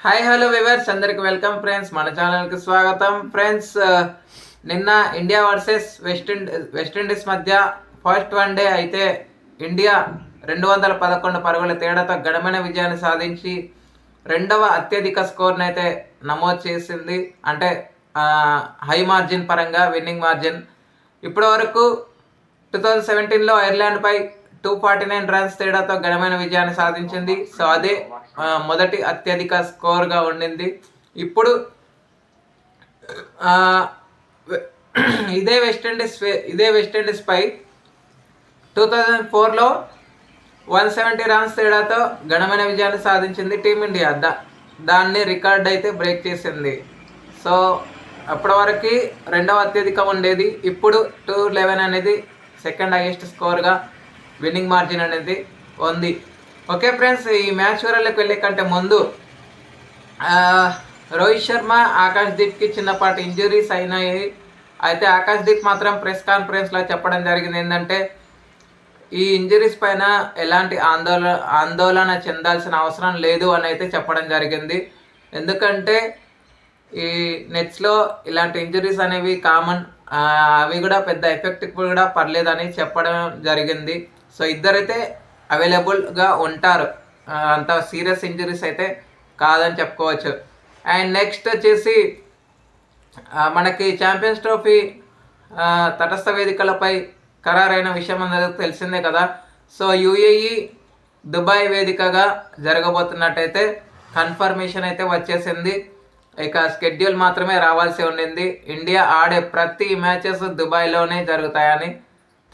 Hi hello viewers అందరికి welcome friends మన ఛానల్కి స్వాగతం. ఫ్రెండ్స్ uh, నిన్న India versus west West Indies మధ్య ఫస్ట్ వన్ డే అయితే ఇండియా రెండు వందల పదకొండు పరుగుల తేడాతో గడమైన విజయాన్ని సాధించి రెండవ అత్యధిక స్కోర్ని అయితే నమోదు చేసింది. అంటే హై మార్జిన్ పరంగా విన్నింగ్ మార్జిన్ ఇప్పటి వరకు టూ థౌజండ్ సెవెంటీన్లో ఐర్లాండ్పై టూ ఫార్టీ నైన్ రన్స్ తేడాతో ఘనమైన విజయాన్ని సాధించింది. సో అదే మొదటి అత్యధిక స్కోర్గా ఉండింది. ఇప్పుడు ఇదే వెస్టిండీస్ ఇదే వెస్టిండీస్ పై ఇదే వెస్టిండీస్పై టూ థౌజండ్ ఫోర్లో వన్ సెవెంటీ రన్స్ తేడాతో ఘనమైన విజయాన్ని సాధించింది టీమిండియా దా దాన్ని రికార్డ్ అయితే బ్రేక్ చేసింది. సో అప్పటి వరకు రెండవ అత్యధికం ఉండేది. ఇప్పుడు టూ లెవెన్ అనేది సెకండ్ హైయెస్ట్ స్కోర్గా విన్నింగ్ మార్జిన్ అనేది ఉంది. ఓకే ఫ్రెండ్స్ ఈ మ్యాచ్ వివరాలకు వెళ్ళే కంటే ముందు రోహిత్ శర్మ ఆకాష్ దీప్కి చిన్నపాటి ఇంజురీస్ అయినాయి. అయితే ఆకాష్ దీప్ మాత్రం ప్రెస్ కాన్ఫరెన్స్లో చెప్పడం జరిగింది ఏంటంటే ఈ ఇంజరీస్ పైన ఎలాంటి ఆందోళన ఆందోళన చెందాల్సిన అవసరం లేదు అని అయితే చెప్పడం జరిగింది. ఎందుకంటే ఈ నెట్స్లో ఇలాంటి ఇంజరీస్ అనేవి కామన్ అవి కూడా పెద్ద ఎఫెక్ట్ కూడా పర్లేదని చెప్పడం జరిగింది. సో ఇద్దరైతే అవైలబుల్గా ఉంటారు. అంత సీరియస్ ఇంజరీస్ అయితే కాదని చెప్పుకోవచ్చు. అండ్ నెక్స్ట్ వచ్చేసి మనకి ఛాంపియన్స్ ట్రోఫీ తటస్థ వేదికలపై ఖరారైన విషయం అందరికీ తెలిసిందే కదా. సో యుఏఈ దుబాయ్ వేదికగా జరగబోతున్నట్టయితే కన్ఫర్మేషన్ అయితే వచ్చేసింది. ఇక షెడ్యూల్ మాత్రమే రావాల్సి ఉండింది. ఇండియా ఆడే ప్రతి మ్యాచెస్ దుబాయ్లోనే జరుగుతాయని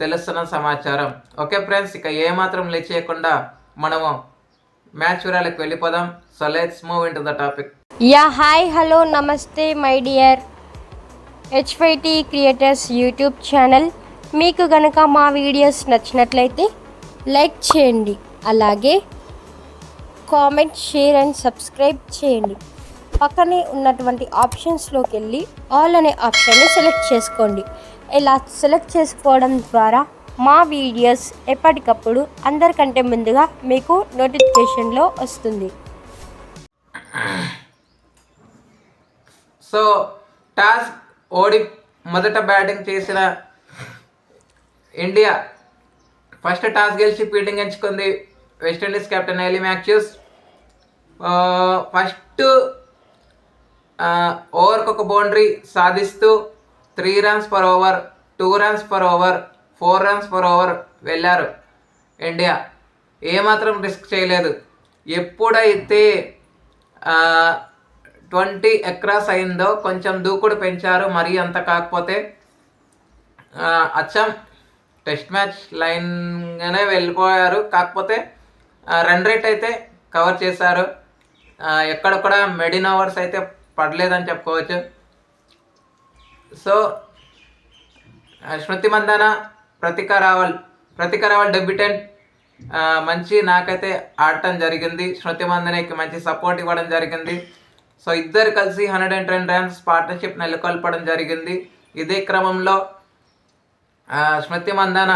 తెలుస్తున్న సమాచారం. ఓకే ఫ్రెండ్స్ ఇక ఏమాత్రం లేట్ చేయకుండా మనము మ్యాచ్ వివరాలకు వెళ్ళిపోదాం. So let's move in to the topic. Yeah hi hello namaste my dear HYT creators YouTube channel. మీకు గనక మా వీడియోస్ నచ్చినట్లయితే లైక్ చేయండి. అలాగే కామెంట్ షేర్ అండ్ సబ్స్క్రైబ్ చేయండి. పక్కనే ఉన్నటువంటి ఆప్షన్స్లోకి వెళ్ళి ఆల్ అనే ఆప్షన్ని సెలెక్ట్ చేసుకోండి. ఇలా సెలెక్ట్ చేసుకోవడం ద్వారా మా వీడియోస్ ఎప్పటికప్పుడు అందరికంటే ముందుగా మీకు నోటిఫికేషన్లో వస్తుంది. సో టాస్ ఓడి మొదట బ్యాటింగ్ చేసిన ఇండియా ఫస్ట్ టాస్ గెలిచి ఫీల్డింగ్ ఎంచుకుంది. West Indies captain Hayley Matthews first ఓవర్కి ఒక బౌండరీ సాధిస్తూ three runs per over two runs per over four runs per over వెళ్ళారు ఇండియా. ఏమాత్రం రిస్క్ చేయలేదు. ఎప్పుడైతే ట్వంటీ ఎక్రాస్ అయిందో కొంచెం దూకుడు పెంచారు. మరీ అంత కాకపోతే అచ్చం టెస్ట్ మ్యాచ్ లైన్గానే వెళ్ళిపోయారు. కాకపోతే రన్ రేట్ అయితే కవర్ చేశారు. ఎక్కడ కూడా మెడిన్ ఓవర్స్ అయితే పడలేదని చెప్పుకోవచ్చు. సో శృతి మందన ప్రతిక రావల్ ప్రతిక రావల్ డెబ్యూటెంట్ మంచి నాకైతే ఆడటం జరిగింది. శృతి మందనకి మంచి సపోర్ట్ ఇవ్వడం జరిగింది. సో ఇద్దరు కలిసి hundred and ten runs partnership నెలకొల్పడం జరిగింది. ఇదే క్రమంలో Shruti Smriti Mandhana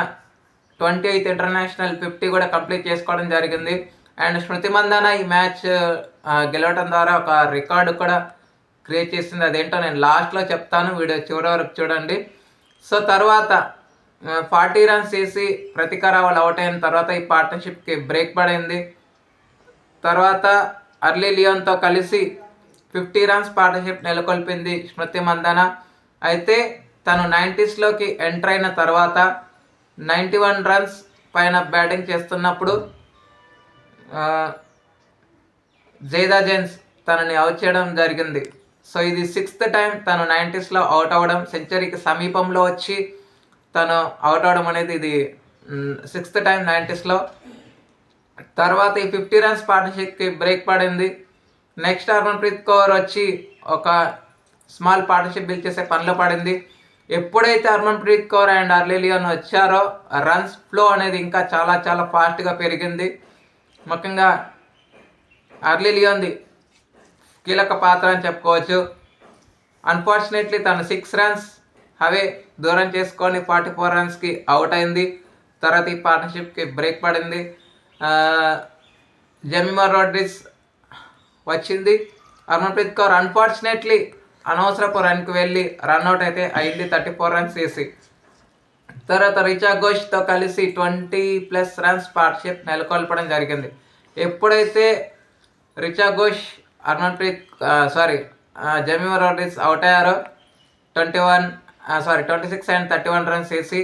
twenty eighth international fifty కూడా కంప్లీట్ చేసుకోవడం జరిగింది. అండ్ స్మృతి మందన ఈ మ్యాచ్ గెలవడం ద్వారా ఒక రికార్డు కూడా క్రియేట్ చేసింది అదేంటో నేను లాస్ట్లో చెప్తాను వీడియో చివరి వరకు చూడండి. సో తర్వాత ఫార్టీ రన్స్ చేసి ప్రతికారావాళ్ళు అవుట్ అయిన తర్వాత ఈ పార్ట్నర్షిప్కి బ్రేక్ పడింది. తర్వాత అర్లీ లియోన్తో కలిసి ఫిఫ్టీ రన్స్ పార్ట్నర్షిప్ నెలకొల్పింది స్మృతి మందన. అయితే తను నైంటీస్లోకి ఎంటర్ అయిన తర్వాత నైంటీ వన్ రన్స్ పైన బ్యాటింగ్ చేస్తున్నప్పుడు జైదా జైన్స్ తనని అవుట్ చేయడం జరిగింది. సో ఇది సిక్స్త్ టైం తను నైంటీస్లో అవుట్ అవ్వడం సెంచరీకి సమీపంలో వచ్చి తను అవుట్ అవ్వడం అనేది ఇది సిక్స్త్ టైం నైంటీస్లో. తర్వాత ఈ ఫిఫ్టీ రన్స్ పార్ట్నర్షిప్కి బ్రేక్ పడింది. నెక్స్ట్ హర్మన్ప్రీత్ కౌర్ వచ్చి ఒక స్మాల్ పార్ట్నర్షిప్ బిల్ చేసే పనిలో పడింది. ఎప్పుడైతే హర్మన్ప్రీత్ కౌర్ అండ్ అర్లీలియన్ వచ్చారో రన్స్ ఫ్లో అనేది ఇంకా చాలా చాలా ఫాస్ట్గా పెరిగింది. ముఖ్యంగా అర్లీలియోన్ది కీలక పాత్ర అని చెప్పుకోవచ్చు. అన్ఫార్చునేట్లీ తను సిక్స్ రన్స్ అవే దూరం చేసుకొని ఫార్టీ ఫోర్ రన్స్కి అవుట్ అయింది. తర్వాత ఈ పార్ట్నర్షిప్కి బ్రేక్ పడింది. జమిమా రోడ్రిస్ వచ్చింది. హర్మన్ప్రీత్ కౌర్ అన్ఫార్చునేట్లీ అనవసరపు రన్కి వెళ్ళి రన్అట్ అయితే అయింది. థర్టీ ఫోర్ రన్స్ వేసి తర్వాత రిచా ఘోష్తో కలిసి ట్వంటీ ప్లస్ రన్స్ పార్ట్షిప్ నెలకొల్పడం జరిగింది. ఎప్పుడైతే Richa Ghosh Harmanpreet sorry జమీ roads out అయ్యారు twenty one sorry twenty six and thirty one runs వేసి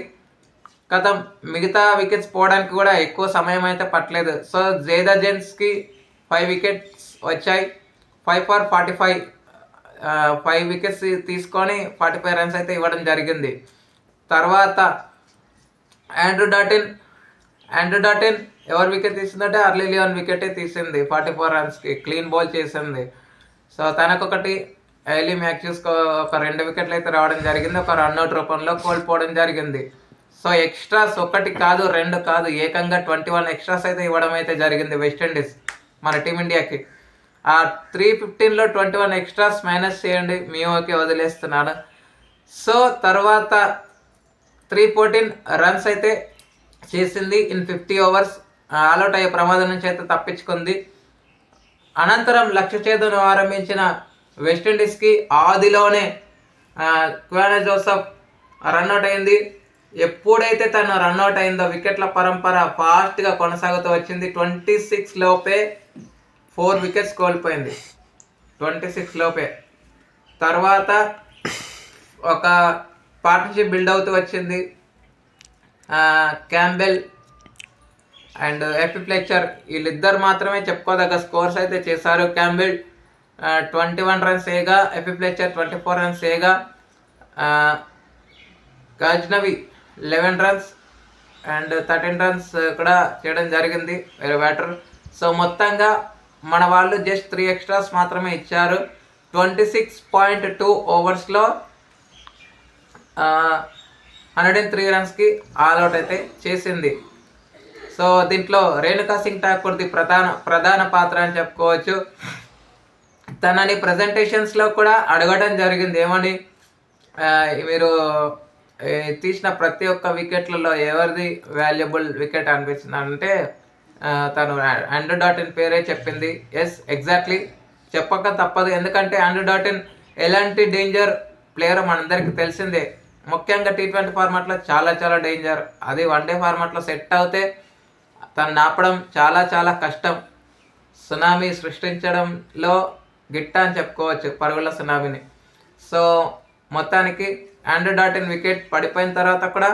కథం మిగతా వికెట్స్ పోవడానికి కూడా ఎక్కువ సమయం అయితే పట్టలేదు. సో జేదా జెన్స్కి ఫైవ్ వికెట్స్ వచ్చాయి. Five for forty five five wickets తీసుకొని ఫార్టీ ఫైవ్ రన్స్ అయితే ఇవ్వడం జరిగింది. తర్వాత ఆండ్రూ డాటిన్ ఆండ్రూ డాటిన్ ఎవరు వికెట్ తీసిందంటే అర్లీ లియోన్ వికెటే తీసింది. ఫార్టీ ఫోర్ రన్స్కి క్లీన్ బౌల్ చేసింది. సో తనకొకటి ఎయిలీ మ్యాచ్యూస్కి ఒక రెండు వికెట్లు అయితే రావడం జరిగింది. ఒక రన్అట్ రూపంలో కోల్పోవడం జరిగింది. సో ఎక్స్ట్రాస్ ఒకటి కాదు రెండు కాదు ఏకంగా ట్వంటీ వన్ ఎక్స్ట్రాస్ అయితే ఇవ్వడం అయితే జరిగింది వెస్టిండీస్ మన టీమిండియాకి ఆ త్రీ ఫిఫ్టీన్లో ట్వంటీ వన్ ఎక్స్ట్రాస్ మైనస్ చేయండి మీ వదిలేస్తున్నాను. సో తర్వాత త్రీ ఫోర్టీన్ రన్స్ అయితే చేసింది ఇన్ ఫిఫ్టీ అవర్స్ ఆల్అౌట్ అయ్యే ప్రమాదం నుంచి అయితే తప్పించుకుంది. అనంతరం లక్ష్య చేతును ఆరంభించిన వెస్టిండీస్కి ఆదిలోనే ఆ, క్వానా జోసఫ్ రన్అట్ అయింది. ఎప్పుడైతే తను రన్అట్ అయిందో వికెట్ల పరంపర ఫాస్ట్గా కొనసాగుతూ వచ్చింది. ట్వంటీ సిక్స్ లోపే ఫోర్ వికెట్స్ కోల్పోయింది. ట్వంటీ సిక్స్ లోపే. తర్వాత ఒక పార్ట్నర్షిప్ బిల్డ్ అవుతూ వచ్చింది. క్యాంబెల్ అండ్ ఎపిప్లెక్చర్ వీళ్ళిద్దరు మాత్రమే చెప్పుకోదగ్గ స్కోర్స్ అయితే చేశారు. క్యాంబెల్ ట్వంటీ వన్ రన్స్ ఏగా ఎపిప్లెక్చర్ ట్వంటీ ఫోర్ రన్స్ ఏగా Gajnabi eleven runs and thirteen runs కూడా చేయడం జరిగింది. వేరే బ్యాటర్ సో మొత్తంగా మన వాళ్ళు జస్ట్ త్రీ ఎక్స్ట్రాస్ మాత్రమే ఇచ్చారు. ట్వంటీ సిక్స్ పాయింట్ టూ ఓవర్స్లో హండ్రెడ్ అండ్ త్రీ రన్స్కి ఆల్అౌట్ అయితే చేసింది. సో దీంట్లో రేణుకా సింగ్ ఠాకూర్ది ప్రధాన ప్రధాన పాత్ర అని చెప్పుకోవచ్చు. తనని ప్రజెంటేషన్స్లో కూడా అడగడం జరిగింది. ఏమని? మీరు తీసిన ప్రతి ఒక్క వికెట్లలో ఎవరిది వాల్యుబుల్ వికెట్ అనిపించింది అంటే తను ఆండ్రూ డాటిన్ పేరే చెప్పింది. Yes exactly. చెప్పక తప్పదు. ఎందుకంటే ఆండ్రూ డాటిన్ ఎలాంటి డేంజర్ ప్లేయర్ మనందరికీ తెలిసిందే. ముఖ్యంగా టీ ట్వంటీ ఫార్మాట్లో చాలా చాలా డేంజర్ అది వన్ డే ఫార్మాట్లో సెట్ అవుతే తను నాపడం చాలా చాలా కష్టం. సునామీ సృష్టించడంలో గిట్ట అని చెప్పుకోవచ్చు పరుగుల సునామీని. సో మొత్తానికి ఆండ్రూ డాటిన్ వికెట్ పడిపోయిన తర్వాత కూడా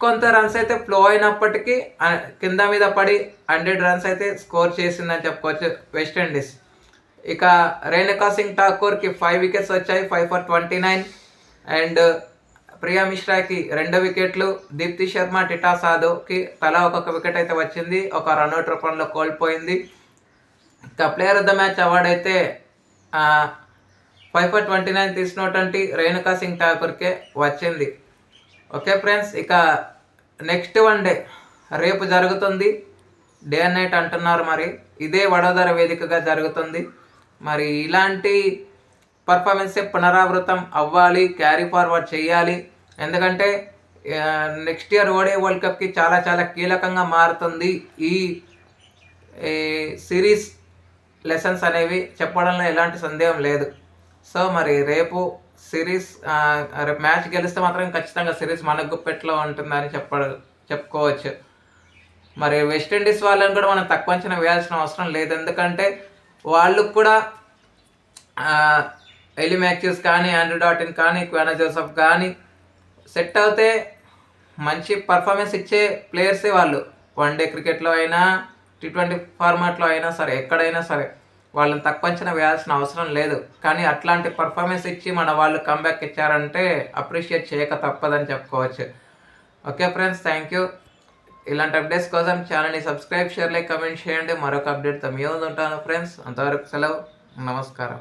కొంత రన్స్ అయితే ఫ్లో అయినప్పటికీ కింద మీద పడి హండ్రెడ్ రన్స్ అయితే స్కోర్ చేసిందని చెప్పుకోవచ్చు వెస్టిండీస్ ఇక రేణుకా సింగ్ ఠాకూర్కి ఫైవ్ వికెట్స్ వచ్చాయి five for twenty nine and Priya మిశ్రాకి రెండు వికెట్లు దీప్తి శర్మ టిటా సాధుకి తలా ఒక్కొక్క వికెట్ అయితే వచ్చింది. ఒక రన్అట్ రూపంలో కోల్పోయింది. ఇక player of the match award అయితే ఫైవ్ ఫర్ ట్వంటీ నైన్ తీసినటువంటి రేణుకా సింగ్ ఠాకూర్కే వచ్చింది. ఓకే ఫ్రెండ్స్ ఇక నెక్స్ట్ వన్ డే రేపు జరుగుతుంది. డే అండ్ నైట్ అంటున్నారు మరి. ఇదే వడోదర వేదికగా జరుగుతుంది. మరి ఇలాంటి పర్ఫార్మెన్సే పునరావృతం అవ్వాలి క్యారీ ఫార్వర్డ్ చేయాలి. ఎందుకంటే నెక్స్ట్ ఇయర్ ఓడే వరల్డ్ కప్కి చాలా చాలా కీలకంగా మారుతుంది ఈ ఈ సిరీస్ లెసన్స్ అనేవి చెప్పడంలో ఎలాంటి సందేహం లేదు. సో మరి రేపు సిరీస్ రేపు మ్యాచ్ గెలిస్తే మాత్రం ఖచ్చితంగా సిరీస్ మన గుప్పెట్లో ఉంటుందని చెప్ప చెప్పుకోవచ్చు. మరి వెస్టిండీస్ వాళ్ళని కూడా మనం తక్కువ అంచనా వేయాల్సిన అవసరం లేదు. ఎందుకంటే వాళ్ళు కూడా ఎలి మ్యాథ్యూస్ కానీ ఆండ్రూ డాటిన్ కానీ క్వానా జోసఫ్ కానీ సెట్ అవుతే మంచి పర్ఫార్మెన్స్ ఇచ్చే ప్లేయర్సే వాళ్ళు. వన్ డే క్రికెట్లో అయినా టీ ట్వంటీ ఫార్మాట్లో అయినా సరే ఎక్కడైనా సరే వాళ్ళని తక్కువ అంచనా వేయాల్సిన అవసరం లేదు. కానీ అట్లాంటి పర్ఫార్మెన్స్ ఇచ్చి మన వాళ్ళు కంబ్యాక్ ఇచ్చారంటే అప్రిషియేట్ చేయక తప్పదని చెప్పుకోవచ్చు. ఓకే ఫ్రెండ్స్ థ్యాంక్ యూ ఇలాంటి అప్డేట్స్ కోసం ఛానల్ని సబ్స్క్రైబ్ షేర్ లైక్ కమెంట్ చేయండి. మరొక అప్డేట్తో మీ ఉంటాను ఫ్రెండ్స్ అంతవరకు సెలవు. నమస్కారం.